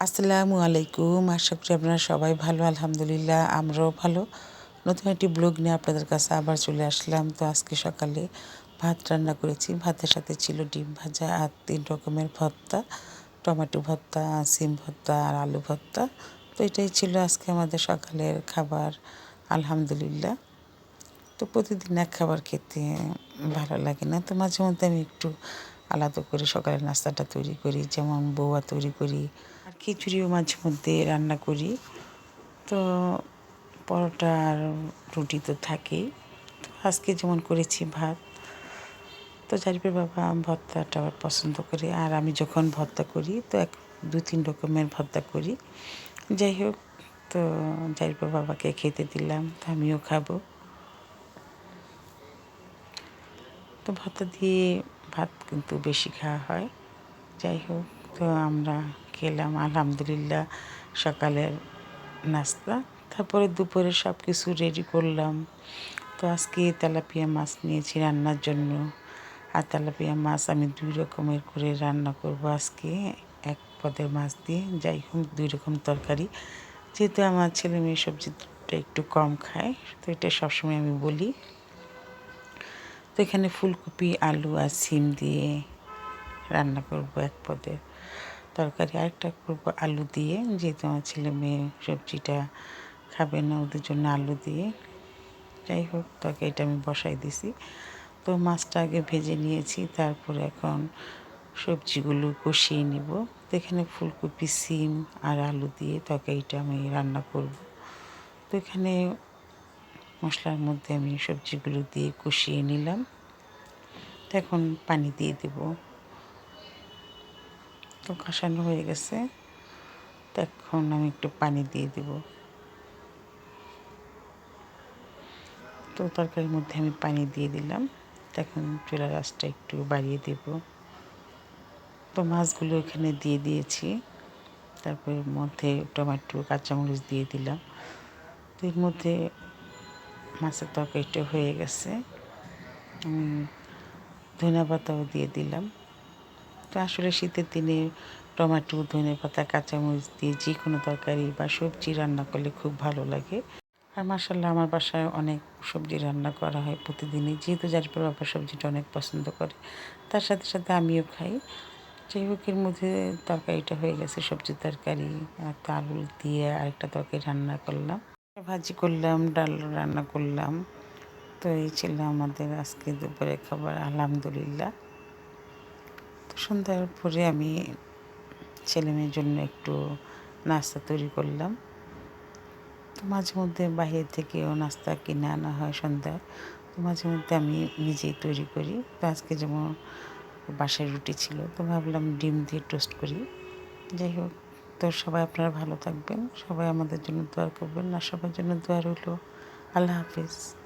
আসসালামু আলাইকুম আশা করি আপনারা সবাই ভালো, আলহামদুলিল্লাহ, আমরাও ভালো। নতুন একটি ব্লগ নিয়ে আপনাদের কাছে আবার চলে আসলাম। তো আজকে সকালে ভাত রান্না করেছি। ভাতের সাথে ছিল ডিম ভাজা আর তিন রকমের ভর্তা। টমেটো ভর্তা, সিম ভর্তা আর আলু ভর্তা। তো এটাই ছিল আজকে আমাদের সকালের খাবার। আলহামদুলিল্লাহ। তো প্রতিদিন এক খাবার খেতে ভালো লাগে না। তো মাঝে মধ্যে আমি একটু আলাদা করে সকালের নাস্তাটা তৈরি করি। যেমন বৌয়া তৈরি করি খিচুড়িও মাঝে মধ্যে রান্না করি। তো পরোটা আর রুটি তো থাকেই। তো আজকে যেমন করেছি ভাত, তো জারিপের বাবা ভর্তাটা আবার পছন্দ করে। আর আমি যখন ভর্তা করি, তো এক, দু, তিন রকমের ভর্তা করি। যাই হোক, তো জারিপের বাবাকে খেতে দিলাম, তো আমিও খাব। তো ভর্তা দিয়ে ভাত কিন্তু বেশি খাওয়া হয়। যাই হোক, তো আমরা খেলাম, আলহামদুলিল্লাহ, সকালের নাস্তা। তারপরে দুপুরে সব কিছু রেডি করলাম। তো আজকে তেলাপিয়া মাছ নিয়েছি রান্নার জন্য। আর তেলাপিয়া মাছ আমি দুই রকমের করে রান্না করব আজকে। এক পদের মাছ দিয়ে, যাই হোক, দুই রকম তরকারি। যেহেতু আমার ছেলে মেয়ে সবজিটা একটু কম খায়, তো এটা সবসময় আমি বলি। তো এখানে ফুলকপি, আলু আর সিম দিয়ে রান্না করব এক পদের তরকারি আরেকটা করব, আলু দিয়ে। যেহেতু আমার ছেলে মেয়ে সবজিটা খাবে না, ওদের জন্য আলু দিয়ে। যাই হোক, তরকারিটা আমি বসাই দিছি। তো মাছটা আগে ভেজে নিয়েছি, তারপরে এখন সবজিগুলো কষিয়ে নিব। তো এখানে ফুলকপি, সিম আর আলু দিয়ে তরকারিটা আমি রান্না করব। তো এখানে মশলার মধ্যে আমি সবজিগুলো দিয়ে কষিয়ে নিলাম। তো এখন পানি দিয়ে দেব। তো কষানো হয়ে গেছে। তো এখন আমি একটু পানি দিয়ে দেব। তো তরকারির মধ্যে আমি পানি দিয়ে দিলাম। এখন চুলা গাছটা একটু বাড়িয়ে দেব। তো মাছগুলো এখানে দিয়ে দিয়েছি। তারপরে মধ্যে টমেটো, কাঁচামরিচ দিয়ে দিলাম। তো এর মধ্যে মাছের তরকারিটা হয়ে গেছে। ধনে পাতাও দিয়ে দিলাম। তো আসলে শীতের দিনে টমেটো, ধনে পাতা, কাঁচামরিচ দিয়ে যে কোনো তরকারি বা সবজি রান্না করলে খুব ভালো লাগে। আর মাসাল্লাহ আমার বাসায় অনেক সবজি রান্না করা হয় প্রতিদিনই, যেহেতু জারিপুর বাবা সবজিটা অনেক পছন্দ করে, তার সাথে সাথে আমিও খাই। যাই হোক, এর মধ্যে তরকারিটা হয়ে গেছে, সবজি তরকারি, আর আলু দিয়ে আরেকটা তরকারি রান্না করলাম। ভাজি করলাম, ডাল রান্না করলাম। তো এই ছিল আমাদের আজকে দুপুরে খাবার, আলহামদুলিল্লাহ। সন্ধ্যার পরে আমি ছেলে মেয়ের জন্য একটু নাস্তা তৈরি করলাম। তো মাঝে মধ্যে বাইরে থেকেও নাস্তা কিনে আনা হয় সন্ধ্যায়। তো মাঝে মধ্যে আমি নিজেই তৈরি করি। তো আজকে যেমন বাসায় রুটি ছিল, তো ভাবলাম ডিম দিয়ে টোস্ট করি। যাই হোক, তো সবাই আপনারা ভালো থাকবেন। সবাই আমাদের জন্য দোয়া করবেন। আর সবার জন্য দোয়া রইল। আল্লাহ হাফিজ।